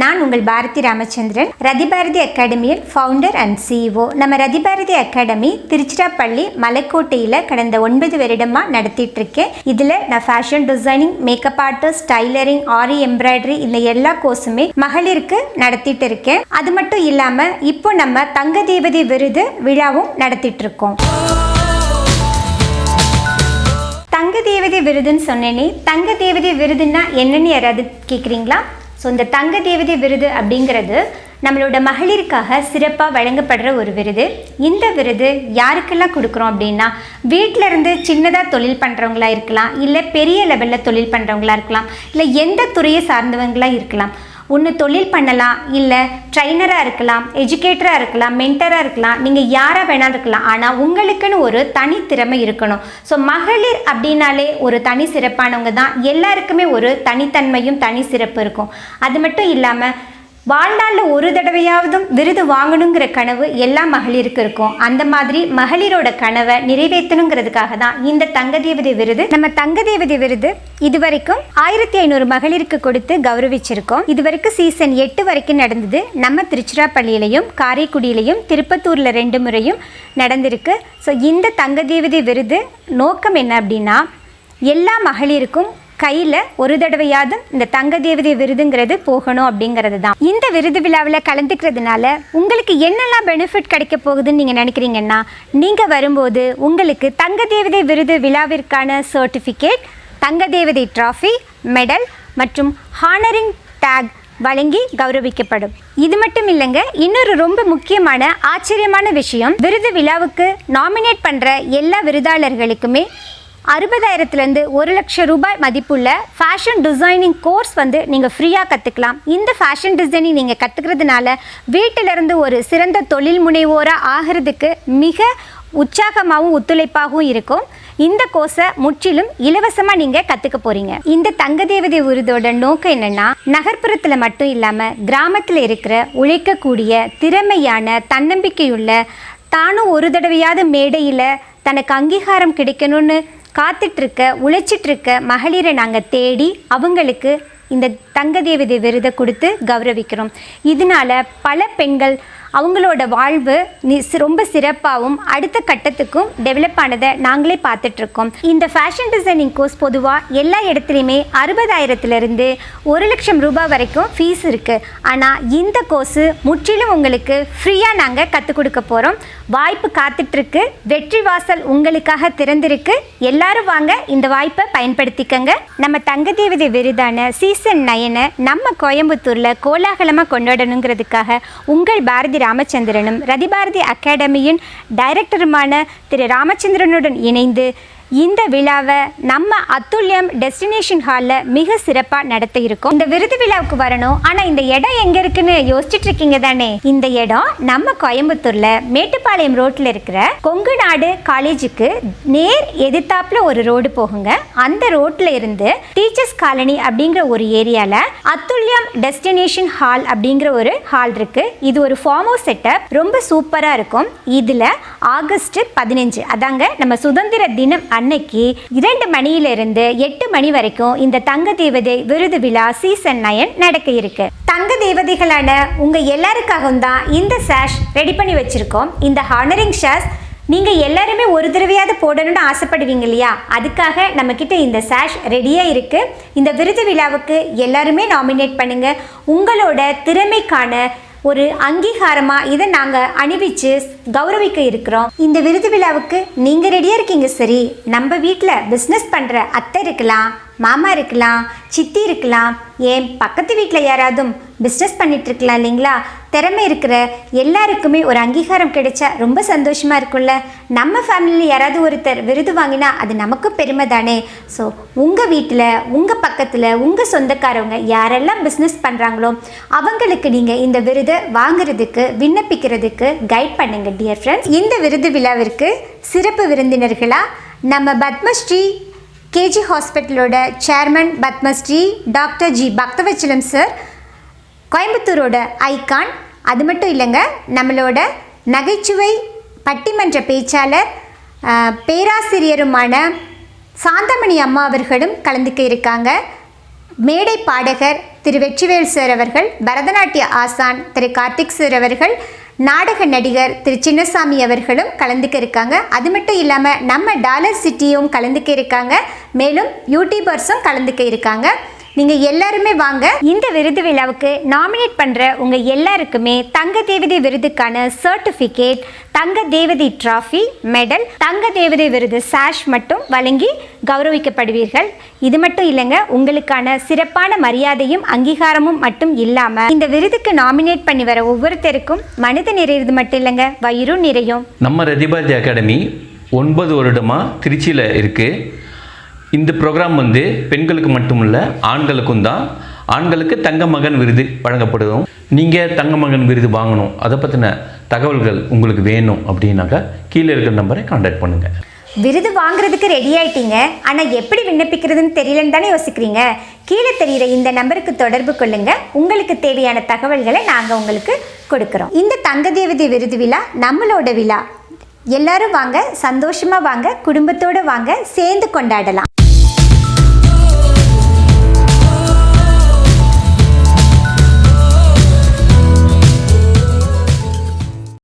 நான் உங்கள் பாரதி ராமச்சந்திரன் ரதிபாரதி அகாடமியில் ஃபவுண்டர் அண்ட் சிஇஓ நம்ம ரதிபாரதி அகாடமி திருச்சிராப்பள்ளி மலைக்கோட்டையில் கடந்த ஒன்பது வருடமாக நடத்திட்டு இருக்கேன் இதில் நான் fashion designing makeup artist tailoring Aari embroidery இந்த எல்லா கோர்ஸுமே மகளிருக்கு நடத்திட்டு இருக்கேன் அது மட்டும் இல்லாமல் இப்போ நம்ம தங்க தேவதை விருது விழாவும் நடத்திட்டு இருக்கோம் தங்க தேவதை விருதுன்னு சொன்னேனே தங்க தேவதை விருதுன்னா என்னன்னு யாராவது கேட்குறீங்களா ஸோ இந்த தங்க தேவதை விருது அப்படிங்கிறது நம்மளோட மகளிருக்காக சிறப்பாக வழங்கப்படுற ஒரு விருது. இந்த விருது யாருக்கெல்லாம் கொடுக்குறோம் அப்படின்னா வீட்டில இருந்து சின்னதாக தொழில் பண்ணுறவங்களா இருக்கலாம் இல்லை பெரிய லெவலில் தொழில் பண்ணுறவங்களா இருக்கலாம் இல்லை எந்த துறையை சார்ந்தவங்களா இருக்கலாம். ஒன்று தொழில் பண்ணலாம் இல்லை ட்ரைனராக இருக்கலாம் எஜுகேட்டராக இருக்கலாம் மென்டராக இருக்கலாம் நீங்கள் யாராக வேணாலும் இருக்கலாம். ஆனால் உங்களுக்குன்னு ஒரு தனித்திறமை இருக்கணும். ஸோ மகளிர் அப்படின்னாலே ஒரு தனி சிறப்பானவங்க தான். எல்லாருக்குமே ஒரு தனித்தன்மையும் தனி சிறப்பு இருக்கும். அது மட்டும் இல்லாமல் வாழ்நாளில் ஒரு தடவையாவதும் விருது வாங்கணுங்கிற கனவு எல்லா மகளிருக்கு இருக்கும். அந்த மாதிரி மகளிரோட கனவை நிறைவேற்றணுங்கிறதுக்காக தான் இந்த தங்க தேவதை விருது. நம்ம தங்க தேவதை விருது இதுவரைக்கும் ஆயிரத்தி ஐநூறு மகளிருக்கு கொடுத்து கௌரவிச்சிருக்கோம். இதுவரைக்கும் சீசன் எட்டு வரைக்கும் நடந்தது. நம்ம திருச்சிராப்பள்ளியிலையும் காரைக்குடியிலையும் திருப்பத்தூரில் ரெண்டு முறையும் நடந்திருக்கு. ஸோ இந்த தங்க தேவதை விருது நோக்கம் என்ன அப்படின்னா எல்லா மகளிருக்கும் கையில் ஒரு தடவையாவது இந்த தங்க தேவதை விருதுங்கிறது போகணும் அப்படிங்கிறது தான் இந்த விருது விழாவில் கலந்துக்கிறதுனால உங்களுக்கு என்னெல்லாம் பெனிஃபிட் கிடைக்க போகுதுன்னு நீங்கள் நினைக்கிறீங்கன்னா நீங்கள் வரும்போது உங்களுக்கு தங்க தேவதை விருது விழாவிற்கான சர்டிஃபிகேட் தங்க தேவதை ட்ராஃபி மெடல் மற்றும் ஹானரிங் டேக் வழங்கி கௌரவிக்கப்படும். இது மட்டும் இல்லைங்க இன்னொரு ரொம்ப முக்கியமான ஆச்சரியமான விஷயம் விருது விழாவுக்கு நாமினேட் பண்ணுற எல்லா விருதாளர்களுக்குமே அறுபதாயிரத்துலேருந்து ஒரு லட்சம் ரூபாய் மதிப்புள்ள ஃபேஷன் டிசைனிங் கோர்ஸ் வந்து நீங்கள் ஃப்ரீயாக கற்றுக்கலாம் இந்த ஃபேஷன் டிசைனிங் நீங்கள் கற்றுக்கிறதுனால வீட்டிலிருந்து ஒரு சிறந்த தொழில் முனைவோராக ஆகிறதுக்கு மிக உற்சாகமாகவும் ஒத்துழைப்பாகவும் இருக்கும். இந்த கோர்ஸை முற்றிலும் இலவசமாக நீங்கள் கற்றுக்க போகிறீங்க இந்த தங்க தேவதை விருதோட நோக்கம் என்னென்னா நகர்ப்புறத்தில் மட்டும் இல்லாமல் கிராமத்தில் இருக்கிற உழைக்கக்கூடிய திறமையான தன்னம்பிக்கையுள்ள தானும் ஒரு தடவையாவது மேடையில் தனக்கு அங்கீகாரம் கிடைக்கணும்னு காத்துட்ருக்க உழைச்சிட்ருக்க மகளிரை நாங்கள் தேடி அவங்களுக்கு இந்த தங்க தேவதை விருதை கொடுத்து கௌரவிக்கிறோம். இதனால பல பெண்கள் அவங்களோட வாழ்வு ரொம்ப சிறப்பாகவும் அடுத்த கட்டத்துக்கும் டெவலப் ஆனதை நாங்களே பார்த்துட்ருக்கோம். இந்த ஃபேஷன் டிசைனிங் கோர்ஸ் பொதுவாக எல்லா இடத்துலையுமே அறுபதாயிரத்துலேருந்து ஒரு லட்சம் ரூபாய் வரைக்கும் ஃபீஸ் இருக்குது ஆனால் இந்த கோர்ஸு முற்றிலும் உங்களுக்கு ஃப்ரீயாக நாங்கள் கற்றுக் கொடுக்க போகிறோம் வாய்ப்பு காத்துட்ருக்கு. வெற்றி வாசல் உங்களுக்காக திறந்திருக்கு. எல்லாரும் வாங்க இந்த வாய்ப்பை பயன்படுத்திக்கங்க. நம்ம தங்க தேவதை விருதான சீசன் நயனை நம்ம கோயம்புத்தூரில் கோலாகலமாக கொண்டாடணுங்கிறதுக்காக உங்கள் பாரதி ராமச்சந்திரனும் ரதிபாரதி அகாடமியின் டைரக்டருமான திரு ராமச்சந்திரனுடன் இணைந்து இந்த விழாவை நம்ம அத்துல்யம் டெஸ்டினேஷன் ஹாலில் மிக சிறப்பாக நடத்த இருக்கோம். இந்த விருது விழாவுக்கு வரணும். ஆனால் இந்த இடம் எங்கே இருக்குன்னு யோசிச்சுட்டு இருக்கீங்க தானே? இந்த இடம் நம்ம கோயம்புத்தூரில் மேட்டுப்பாளையம் ரோட்டில் இருக்கிற கொங்கு நாடு காலேஜுக்கு நேர் எதிர்த்தாப்புல ஒரு ரோடு போகுங்க. அந்த ரோட்டில் இருந்து டீச்சர்ஸ் காலனி அப்படிங்கிற ஒரு ஏரியாவில் அத்துல்யம் டெஸ்டினேஷன் ஹால் அப்படிங்கிற ஒரு ஹால் இருக்கு. இது ஒரு ஃபார்ம் ஹவுஸ் செட்டப் ரொம்ப சூப்பராக இருக்கும். இதில் ஆகஸ்ட் பதினஞ்சு. அதாங்க நம்ம சுதந்திர தினம் அன்னைக்கு இரண்டு மணியிலிருந்து எட்டு மணி வரைக்கும் இந்த தங்க தேவதை விருது விழா சீசன் நயன் நடக்க இருக்கு. தங்க தேவதைகளான உங்க எல்லாருக்காகவும் தான் இந்த சாஷ் ரெடி பண்ணி வச்சிருக்கோம். இந்த ஹானரிங் ஷாஸ் நீங்கள் எல்லாருமே ஒரு தடவையாவது போடணும்னு ஆசைப்படுவீங்க இல்லையா? அதுக்காக நம்மக்கிட்ட இந்த சாஷ் ரெடியாக இருக்குது இந்த விருது விழாவுக்கு எல்லாருமே நாமினேட் பண்ணுங்கள் உங்களோட திறமைக்கான ஒரு அங்கீகாரமாக இதை நாங்கள் அணிவிச்சு கௌரவிக்க இருக்கிறோம். இந்த விருது விழாவுக்கு நீங்கள் ரெடியாக இருக்கீங்க சரி. நம்ம வீட்டில் பிஸ்னஸ் பண்ணுற அத்தை இருக்கலாம் மாமா இருக்கலாம் சித்தி இருக்கலாம். ஏன் பக்கத்து வீட்டில் யாராவதும் பிஸ்னஸ் பண்ணிட்டு இருக்கலாம் இல்லைங்களா? திறமை இருக்கிற எல்லாருக்குமே ஒரு அங்கீகாரம் கிடைச்சா ரொம்ப சந்தோஷமாக இருக்கும்ல. நம்ம ஃபேமிலியில் யாராவது ஒருத்தர் விருது வாங்கினா அது நமக்கும் பெருமை தானே. ஸோ உங்கள் வீட்டில் உங்கள் பக்கத்தில் உங்கள் சொந்தக்காரவங்க யாரெல்லாம் பிஸ்னஸ் பண்ணுறாங்களோ அவங்களுக்கு நீங்கள் இந்த விருதை வாங்குறதுக்கு விண்ணப்பிக்கிறதுக்கு கைட் பண்ணுங்க டியர் ஃப்ரெண்ட்ஸ் இந்த விருது விழாவிற்கு சிறப்பு விருந்தினர்களாக நம்ம Padmashri KG ஹாஸ்பிட்டலோட chairman Padmashri doctor G Bakthavatsalam sir கோயம்புத்தூரோட icon அது மட்டும் இல்லைங்க நம்மளோட நகைச்சுவை பட்டிமன்ற பேச்சாளர் பேராசிரியருமான சாந்தமணி அம்மா அவர்களும் கலந்துக்க இருக்காங்க. மேடை பாடகர் திரு வெற்றிவேல் சார் அவர்கள் பரதநாட்டிய ஆசான் திரு கார்த்திக் சார் அவர்கள் நாடக நடிகர் திரு சின்னசாமி அவர்களும் கலந்துக்க இருக்காங்க. அது மட்டும் இல்லாமல் நம்ம டாலர் சிட்டியும் கலந்துக்க இருக்காங்க. மேலும் யூடியூபர்ஸும் கலந்துக்க இருக்காங்க. நீங்கள் எல்லாருமே வாங்க. இந்த விருது விழாவுக்கு நாமினேட் பண்ணுற உங்கள் எல்லாருக்குமே தங்க தேவதை விருதுக்கான சர்டிஃபிகேட் தங்க தேவதை டிராஃபி மெடல் தங்க தேவதை விருது சாஷ் மட்டும் வழங்கி கௌரவிக்கப்படுவீர்கள். இது மட்டும் இல்லைங்க உங்களுக்கான சிறப்பான மரியாதையும் அங்கீகாரமும் மட்டும் இல்லாமல் இந்த விருதுக்கு நாமினேட் பண்ணி வர ஒவ்வொருத்தருக்கும் மனித நிறைவது மட்டும் இல்லைங்க வயிறும் நிறையும். நம்ம ரதிபாரதி அகாடமி ஒன்பது வருடமாக திருச்சியில் இருக்குது இந்த ப்ரோக்ராம் வந்து பெண்களுக்கு மட்டுமல்ல ஆண்களுக்கும் தான் ஆண்களுக்கு தங்க மகன் விருது வழங்கப்படும் நீங்கள் தங்க மகன் விருது வாங்கணும். அதை பற்றின தகவல்கள் உங்களுக்கு வேணும் அப்படின்னாக்கா கீழே இருக்கிற நம்பரை காண்டாக்ட் பண்ணுங்கள் விருது வாங்குறதுக்கு ரெடி ஆயிட்டீங்க. ஆனால் எப்படி விண்ணப்பிக்கிறதுன்னு தெரியலன்னு தானே யோசிக்கிறீங்க? கீழே தெரியிற இந்த நம்பருக்கு தொடர்பு கொள்ளுங்க. உங்களுக்கு தேவையான தகவல்களை நாங்கள் உங்களுக்கு கொடுக்குறோம். இந்த தங்க தேவதை விருது விழா நம்மளோட விழா. எல்லாரும் வாங்க சந்தோஷமா வாங்க குடும்பத்தோட வாங்க சேர்ந்து கொண்டாடலாம்.